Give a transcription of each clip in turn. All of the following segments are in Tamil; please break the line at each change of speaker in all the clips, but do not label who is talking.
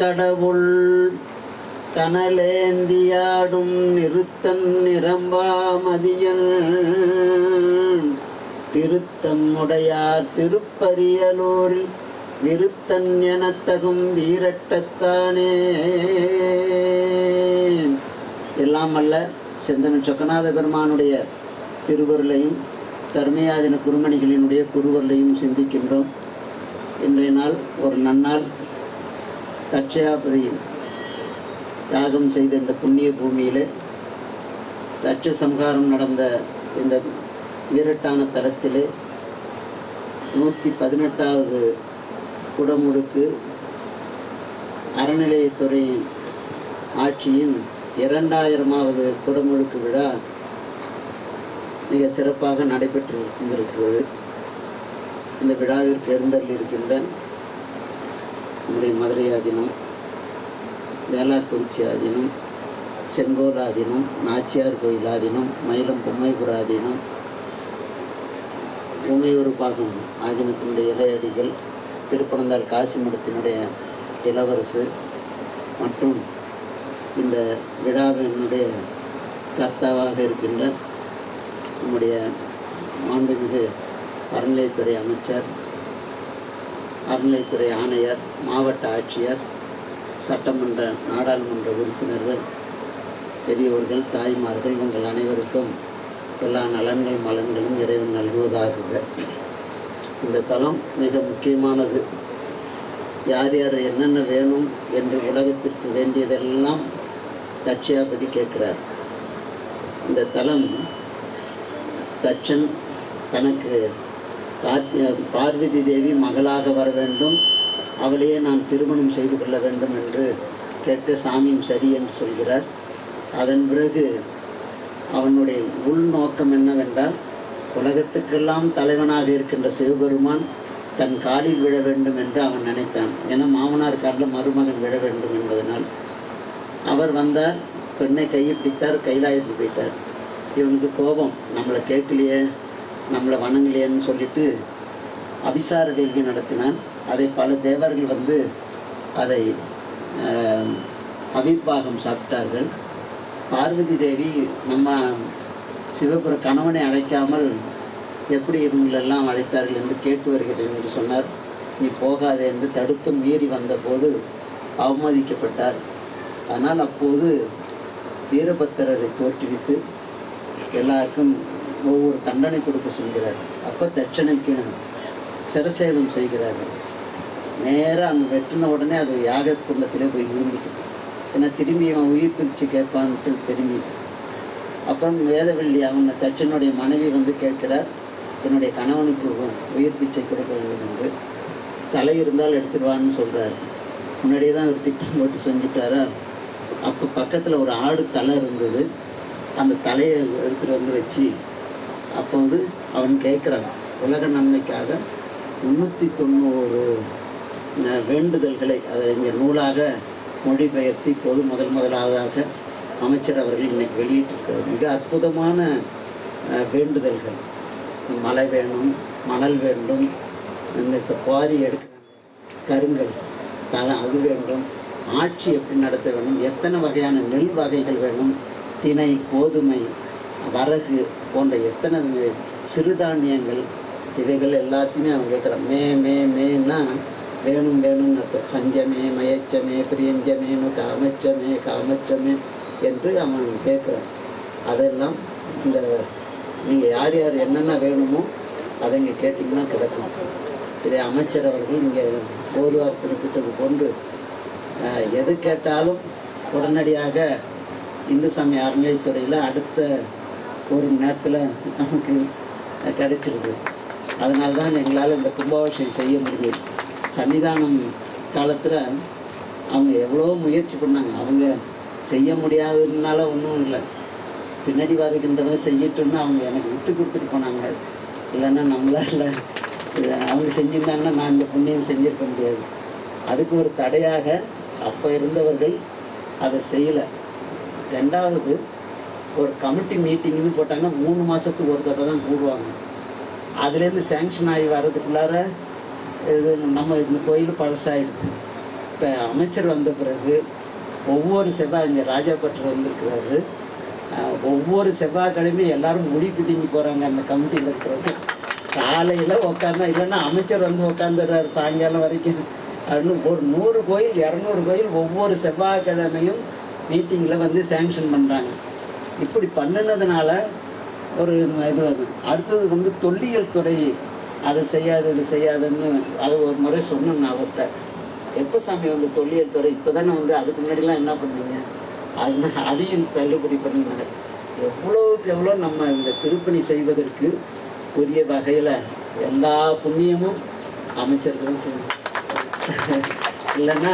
கடவுள் கனலேந்தியாடும் நிறுத்தன் நிரம்பா மதியன். திருத்தம் உடையார் திருப்பரியலூரில் விருத்தன் எனத்தகும் வீரட்டத்தானே. எல்லாம் அல்ல செந்தமிழ் சொக்கநாத பெருமானுடைய திருவருளையும் தர்மயாதின குருமணிகளினுடைய குருவருளையும் சிந்திக்கின்றோம். இன்றைய நாள் ஒரு நன்னாள் தட்சயாபதியும் யாகம் செய்த இந்த புண்ணிய பூமியிலே தட்ச சம்ஹாரம் நடந்த இந்த வீரட்டான தலத்திலே நூற்றி பதினெட்டாவது குடமுழுக்கு அறநிலையத்துறை ஆட்சியின் இரண்டாயிரமாவது குடமுழுக்கு விழா மிக சிறப்பாக நடைபெற்று இருந்திருக்கிறது இந்த விழாவிற்கு எழுந்தருள் இருக்கின்ற நம்முடைய மதுரை ஆதீனம் வேளாக்குறிச்சி ஆதீனம் செங்கோல் ஆதீனம் நாச்சியார் கோயில் ஆதீனம் மயிலம் பொம்மைபுர ஆதீனம் உமையூர் பாகம் ஆதீனத்தினுடைய இளையடிகள் திருப்பனந்தாள் காசிமடத்தினுடைய இளவரசு மற்றும் இந்த விழாவினுடைய கர்த்தாவாக இருக்கின்ற நம்முடைய மாண்புமிகு அறநிலையத்துறை அமைச்சர் அறநிலைத்துறை ஆணையர் மாவட்ட ஆட்சியர் சட்டமன்ற நாடாளுமன்ற உறுப்பினர்கள் பெரியோர்கள் தாய்மார்கள் உங்கள் அனைவருக்கும் எல்லா நலன்கள் மலன்களும் இறைவன் நல்குவதாக. இந்த தலம் மிக முக்கியமானது. யார் யார் என்னென்ன வேணும் என்று உலகத்திற்கு வேண்டியதெல்லாம் தட்சியாபதி கேட்கிறார். இந்த தலம் தட்சன் தனக்கு காத்தி பார்வதி தேவி மகளாக வர வேண்டும். அவளையே நான் திருமணம் செய்து கொள்ள வேண்டும் என்று கேட்டு சாமியும் சரி என்று சொல்கிறார். அதன் பிறகு அவனுடைய உள்நோக்கம் என்னவென்றால் உலகத்துக்கெல்லாம் தலைவனாக இருக்கின்ற சிவபெருமான் தன் காலில் விழ வேண்டும் என்று அவன் நினைத்தான். என மாமனார் காலில் மருமகன் விழ வேண்டும் என்பதனால். அவர் வந்தார் பெண்ணை கையை பிடித்தார் கைலாயத்துக்கு போயிட்டார். இவனுக்கு கோபம் நம்மளை கேட்கலையே. நம்மளை வணங்கலையேன்னு சொல்லிட்டு அபிசார கேள்வி நடத்தினான். அதை பல தேவர்கள் வந்து அதை அவிர்வாகம் சாப்பிட்டார்கள். பார்வதி தேவி நம்ம சிவபுர கணவனை அழைக்காமல் எப்படி இவங்களெல்லாம் அழைத்தார்கள் என்று கேட்டு வருகிறேன் என்று சொன்னார். நீ போகாதே என்று தடுத்து மீறி வந்தபோது அவமதிக்கப்பட்டார். ஆனால் அப்போது வீரபத்திரரை தோற்றுவித்து எல்லாருக்கும் ஒவ்வொரு தண்டனை கொடுக்க சொல்கிறார். அப்போ தட்சணைக்கு சிரசேதம் செய்கிறார்கள் நேராக அந்த வெட்டின உடனே அது யாக குண்டத்திலே போய் விழுந்துட்டு ஏன்னா திரும்பி அவன் உயிர் பிரித்து கேட்பான்ட்டு தெரிஞ்சு அப்புறம் வேதவள்ளி அவனை தட்சனுடைய மனைவி வந்து கேட்கிறார் என்னுடைய கணவனுக்கு உ- உயிர் பிச்சை கொடுக்க வேண்டும் என்று. தலை இருந்தால் எடுத்துடுவான்னு சொல்கிறார் முன்னாடியே தான் ஒரு திட்டம் போட்டு செஞ்சுட்டாரா? அப்போ பக்கத்தில் ஒரு ஆடு தலை இருந்தது. அந்த தலையை எடுத்துகிட்டு வந்து வச்சு அப்போது அவன் கேட்குறான் உலக நன்மைக்காக முந்நூற்றி தொண்ணூறு வேண்டுதல்களை அதை இங்கே நூலாக மொழிபெயர்த்து இப்போது முதல் முதலாவதாக அமைச்சர் அவர்கள் இன்னைக்கு வெளியிட்டிருக்கிறார். மிக அற்புதமான வேண்டுதல்கள். மழை வேணும் மணல் வேண்டும் இந்த இப்போ குவாரி எடுக்க கருங்கல் தலை அது வேண்டும் ஆட்சி எப்படி நடத்த வேண்டும் எத்தனை வகையான நெல் வகைகள் வேணும் திணை கோதுமை வரகு போன்ற எத்தனை சிறுதானியங்கள் இவைகள் எல்லாத்தையுமே அவன் கேட்குறான் மே மே மேன்னா வேணும் வேணும்னு அர்த்தம். சஞ்சமே மயச்சமே பிரியஞ்சமே காமச்சமே காமச்சமே என்று அவன் கேட்குறான். அதெல்லாம் இந்த நீங்கள் யார் யார் என்னென்ன வேணுமோ அதை இங்கே கேட்டிங்கன்னா கிடைக்கும். இதை அமைச்சர் அவர்கள் இங்கே போதுவார் குறிப்பிட்டது போன்று எது கேட்டாலும் உடனடியாக இந்து சமய அறநிலைத்துறையில் அடுத்த ஒரு மணி நேரத்தில் நமக்கு கிடைச்சிருது. அதனால தான் எங்களால் இந்த கும்பாபிஷேகம் செய்ய முடியுது சன்னிதானம் காலத்தில் அவங்க எவ்வளோ முயற்சி பண்ணாங்க. அவங்க செய்ய முடியாததுனால ஒன்றும் இல்லை. பின்னாடி வருகின்றவங்க செய்யட்டும்னு அவங்க எனக்கு விட்டு கொடுத்துட்டு போனாங்க. இல்லைன்னா நம்மளால் அவங்க செஞ்சிருந்தாங்கன்னா நான் இந்த புண்ணியம் செஞ்சிருக்க முடியாது. அதுக்கு ஒரு தடையாக அப்போ இருந்தவர்கள் அதை செய்யலை. ரெண்டாவது ஒரு கமிட்டி மீட்டிங்னு போட்டாங்கன்னா மூணு மாதத்துக்கு ஒரு தடவை தான் கூடுவாங்க அதுலேருந்து சேங்ஷன் ஆகி வர்றதுக்குள்ளார இது நம்ம இந்த கோயில் பழசாயிடுது. இப்போ அமைச்சர் வந்த பிறகு ஒவ்வொரு செவ்வாய் இங்கே ராஜாப்பட்டில் வந்திருக்கிறாரு. ஒவ்வொரு செவ்வாய்க்கிழமையும் எல்லாரும் முடி பிடிங்கி போகிறாங்க அந்த கமிட்டியில் இருக்கிறவங்க. காலையில் உட்காந்தா இல்லைன்னா அமைச்சர் வந்து உட்காந்துடுறாரு சாயங்காலம் வரைக்கும். அப்படின்னு ஒரு நூறு கோயில் இரநூறு கோயில் ஒவ்வொரு செவ்வாய்க்கிழமையும் மீட்டிங்கில் வந்து சேங்ஷன் பண்ணுறாங்க இப்படி பண்ணினதுனால ஒரு இது வந்து அடுத்தது வந்து தொல்லியல் துறை அதை செய்யாது இது செய்யாதுன்னு அது ஒரு முறை சொன்னேன் நான் அவர்கிட்ட எப்போ சாமி வந்து தொல்லியல் துறை? இப்போ தானே வந்து அதுக்கு முன்னாடிலாம் என்ன பண்ணீங்க? அது அதையும் தள்ளுபடி பண்ணினாங்க எவ்வளோக்கு எவ்வளோ நம்ம இந்த திருப்பணி செய்வதற்கு உரிய வகையில் எல்லா புண்ணியமும் அமைச்சர்களும் செய்யணும். இல்லைன்னா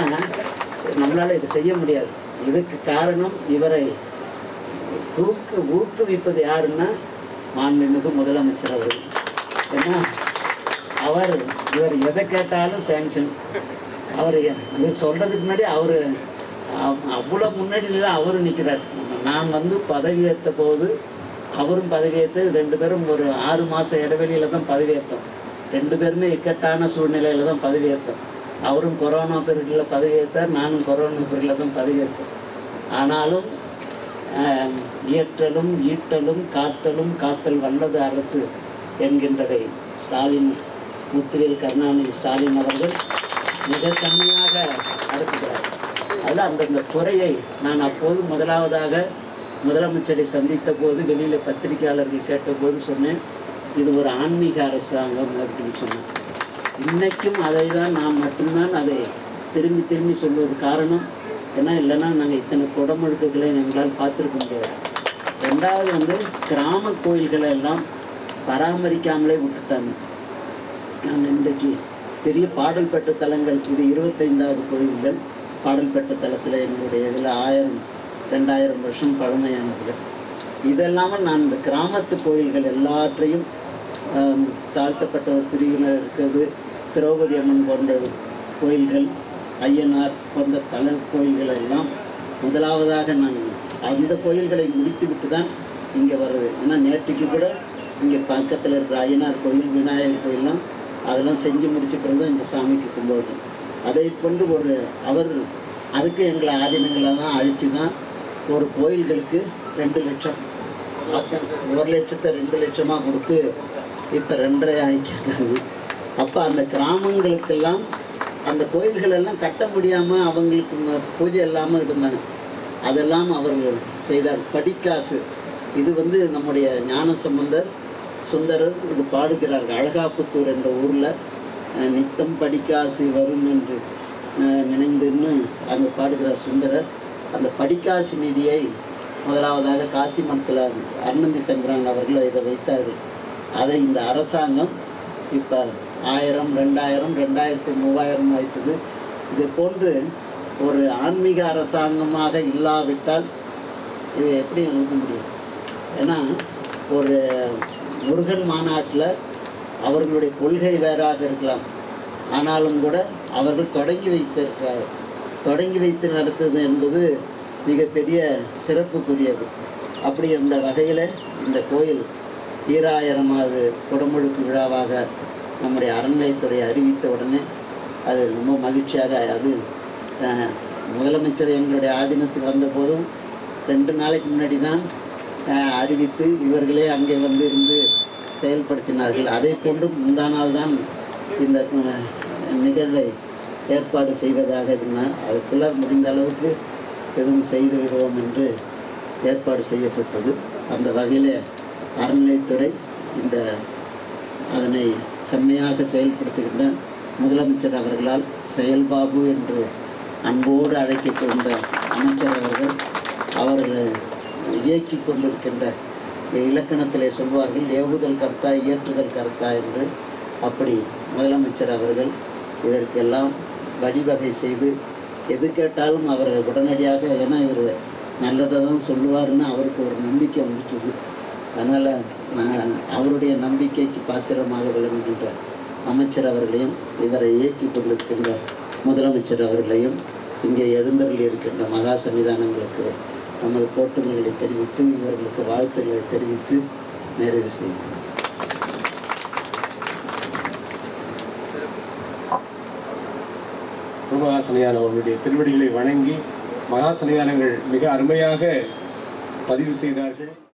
நம்மளால் இது செய்ய முடியாது. இதுக்கு காரணம் இவரை தூக்கு ஊக்குவிப்பது யாருன்னா மாண்புமிகு முதலமைச்சர் அவர் ஏன்னா அவர் இவர் எதை கேட்டாலும் சேங்ஷன் அவர் இவர் சொல்கிறதுக்கு முன்னாடி அவர் அவ்வளோ முன்னாடி அவரும் நிற்கிறார் நான் வந்து பதவியேற்ற போது அவரும் பதவியேற்று ரெண்டு பேரும் ஒரு ஆறு மாத இடைவெளியில் தான் பதவியேற்றோம் ரெண்டு பேருமே இக்கட்டான சூழ்நிலையில் தான் பதவியேற்றோம் அவரும் கொரோனா பீரியடில் பதவியேற்றார் நானும் கொரோனா பீரியடில் தான் பதவியேற்றோம் ஆனாலும் இயற்றலும் ஈட்டலும் காத்தலும் காத்தல் வல்லது அரசு என்கின்றதை ஸ்டாலின் முத்துவேல் கருணாநிதி ஸ்டாலின் அவர்கள் மிக செம்மையாக நடத்துகிறார் அதில் அந்தந்த துறையை நான் அப்போது முதலாவதாக முதலமைச்சரை சந்தித்த போது வெளியில் பத்திரிகையாளர்கள் கேட்டபோது சொன்னேன் இது ஒரு ஆன்மீக அரசாங்கம் அப்படின்னு சொன்னேன் இன்றைக்கும் அதை தான் நான் மட்டும்தான் அதை திரும்பி திரும்பி சொல்வது காரணம் ஏன்னா இல்லைன்னா நாங்கள் இத்தனை குடமுழுக்குகளை எங்களால் பார்த்துருக்க முடியாது. ரெண்டாவது வந்து கிராம கோயில்களை எல்லாம் பராமரிக்காமலே விட்டுட்டாங்க. நான் இன்றைக்கு பெரிய பாடல் பெற்ற தலங்கள் இது இருபத்தைந்தாவது கோயில்கள். பாடல் பெற்ற தலத்தில் எங்களுடைய இதில் ஆயிரம் ரெண்டாயிரம் வருஷம் பழமையானது. இதெல்லாமல் நான் இந்த கிராமத்து கோயில்கள் எல்லாற்றையும் தாழ்த்தப்பட்ட ஒரு பிரிவினர் இருக்கிறது. திரௌபதி அம்மன் போன்ற கோயில்கள் ஐயனார் போன்ற தல கோயில்கள் எல்லாம் முதலாவதாக நான் அந்த கோயில்களை முடித்துவிட்டு தான் இங்கே வர்றது. ஏன்னா நேற்றுக்கு கூட இங்கே பக்கத்தில் இருக்கிற ஐயனார் கோயில் விநாயகர் கோயிலெலாம் அதெல்லாம் செஞ்சு முடிச்ச பிறகு தான் இந்த சாமிக்கு கும்பிடுறோம். அதை கொண்டு ஒரு அவர் அதுக்கு எங்களை ஆதீனங்களெல்லாம் அழித்து தான் ஒரு கோயில்களுக்கு ரெண்டு லட்சம் ஒரு லட்சத்தை ரெண்டு லட்சமாக கொடுத்து இப்போ ரெண்டரை ஆகிக்கிறாங்க அப்போ அந்த கிராமங்களுக்கெல்லாம் அந்த கோயில்கள் எல்லாம் கட்ட முடியாமல் அவங்களுக்கு பூஜை இல்லாமல் இருந்தாங்க. அதெல்லாம் அவர்கள் செய்தார். படிக்காசு. இது வந்து நம்முடைய ஞானசம்பந்தர் சுந்தரர் இது பாடுகிறார்கள். அழகாப்புத்தூர் என்ற ஊரில் நித்தம் படிக்காசு வரும் என்று நினைந்துன்னு அங்கே பாடுகிறார் சுந்தரர். அந்த படிக்காசு நிதியை முதலாவதாக காசி மடத்தில் அருணந்தி தங்குறான் அவர்கள் இதை வைத்தார்கள். அதை இந்த அரசாங்கம் இப்போ ஆயிரம் ரெண்டாயிரம் ரெண்டாயிரத்து மூவாயிரம் ஆயிட்டது. இது போன்று ஒரு ஆன்மீக அரசாங்கமாக இல்லாவிட்டால் இது எப்படி எழுத முடியும்? ஏன்னா ஒரு முருகன் மாநாட்டில் அவர்களுடைய கொள்கை வேறாக இருக்கலாம். ஆனாலும் கூட அவர்கள் தொடங்கி வைத்திருக்கார் தொடங்கி வைத்து நடத்தது என்பது மிகப்பெரிய சிறப்புக்குரியது. அப்படி அந்த வகையில் இந்த கோயில் ஈராயிரமாவது குடமுழுக்கு விழாவாக நம்முடைய அறநிலையத்துறை அறிவித்த உடனே அது ரொம்ப மகிழ்ச்சியாக அது முதலமைச்சர் எங்களுடைய ஆதீனத்துக்கு வந்தபோதும் ரெண்டு நாளைக்கு முன்னாடி தான் அறிவித்து இவர்களே அங்கே வந்து இருந்து செயல்படுத்தினார்கள். அதே போன்று முந்தானால் தான் இந்த நிகழ்வை ஏற்பாடு செய்வதாக இருந்தால் அதுக்குள்ள முடிந்த அளவுக்கு எதுவும் செய்து விடுவோம் என்று ஏற்பாடு செய்யப்பட்டது. அந்த வகையில் அறநிலைத்துறை இந்த அதனை செம்மையாக செயல்படுத்துகின்ற முதலமைச்சர் அவர்களால் செயல்பாபு என்று அன்போடு அழைக்கக்கூடிய அமைச்சர் அவர்கள் அவர்கள் இயக்கி கொண்டிருக்கின்ற இலக்கணத்திலே சொல்வார்கள் ஏவுதல் கர்த்தா இயற்றுதல் கர்த்தா என்று. அப்படி முதலமைச்சர் அவர்கள் இதற்கெல்லாம் வழிவகை செய்து எது கேட்டாலும் அவர்கள் உடனடியாக ஏன்னா இவர் நல்லதை தான் சொல்லுவார்னு அவருக்கு ஒரு நம்பிக்கை வந்துட்டுது அதனால் அவருடைய நம்பிக்கைக்கு பாத்திரமாக விளங்குகின்ற அமைச்சர் அவர்களையும் இவரை இயக்கி கொண்டிருக்கின்ற முதலமைச்சர் அவர்களையும் இங்கே எழுந்தருள் இருக்கின்ற மகா சன்னிதானங்களுக்கு நமது போட்டுதல்களை தெரிவித்து இவர்களுக்கு வாழ்த்துக்களை தெரிவித்து நிறைவு செய்யும்
குருமகாசனையான அவர்களுடைய திருவடிகளை வணங்கி மகாசனியானங்கள் மிக அருமையாக பதிவு செய்தார்கள்.